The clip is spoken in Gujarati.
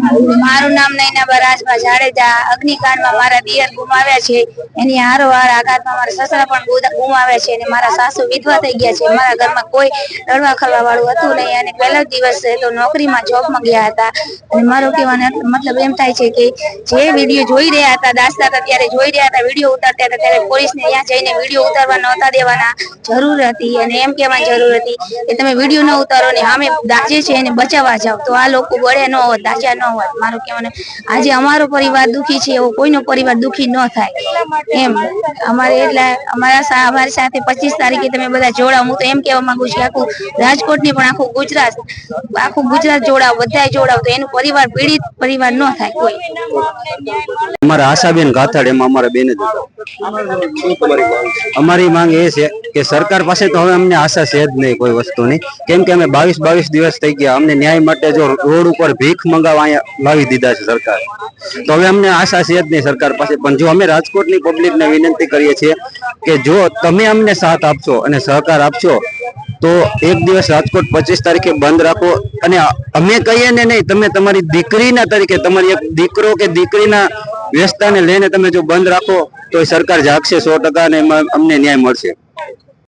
મારું નામ નૈના રાજભા જાડેજા, અગ્નિકાંડમાં મારા દિયર ગુમાવ્યા છે. એની હારોહાર આઘાતમાં મારા સસરા પણ ગુમાવ્યા છે અને મારા સાસુ વિધવા થઈ ગયા છે. મારા ઘરમાં કોઈ રડવા ખરવા વાળું હતું નહીં અને પહેલો દિવસ તો નોકરીમાં જોબમાં ગયા હતા. અને મારો કહેવાનો મતલબ એમ થાય છે કે જે વીડિયો જોઈ રહ્યા હતા દાસતા હતા ત્યારે જોઈ રહ્યા હતા, વીડિયો ઉતારતા હતા, ત્યારે પોલીસને ત્યાં જઈને વીડિયો ઉતારવા નહોતા દેવાના. જરૂર હતી અને એમ કહેવાની જરૂર હતી કે તમે વીડિયો ન ઉતારો ને અમે દાજે છે એને બચાવવા જાવ તો આ લોકો બળે ન હોત દાજ્યા ન હોત મારું કહેવાનું આજે અમારો પરિવાર દુખી છે, એવો કોઈનો પરિવાર દુખી ન થાય. એમ. અમારે એટલે અમારા અમારી સાથે પચીસ તારીખે તમે બધા જોડાવ હું તો એમ કહેવા માંગુ છું કે આખું રાજકોટની પણ આખું ગુજરાત આખું ગુજરાત જોડાવ બધા જોડાવ તો એનું પરિવાર, પીડિત પરિવાર ન થાય કોઈ. અમારા આશાબેન ગાથડ એમાં અમારા બેન જ અમારી માંગ એ છે કે સરકાર પાસે તો હવે અમને આશા છે જ નહીં કોઈ વસ્તુની. કેમ કે અમે બાવીસ બાવીસ દિવસ થઈ ગયા. અમને ન્યાય માટે જો રોડ ઉપર ભીખ મંગાવવા અહીંયા લાવી દીધા છે સરકાર. તો હવે અમને આશા છે જ નહીં સરકાર પાસે. પણ જો અમે રાજકોટની પબ્લિકને વિનંતી કરીએ છીએ કે જો તમે અમને સાથ આપશો અને સહકાર આપશો, તો એક દિવસ રાજકોટ પચીસ તારીખે બંધ રાખો. અને અમે કહીએ ને નહીં, તમે તમારી દીકરીના તરીકે, તમારી એક દીકરો કે દીકરીના વ્યવસ્થાને લઈને તમે જો બંધ રાખો, તો સરકાર જાગશે સો ટકા અને એમાં અમને ન્યાય મળશે.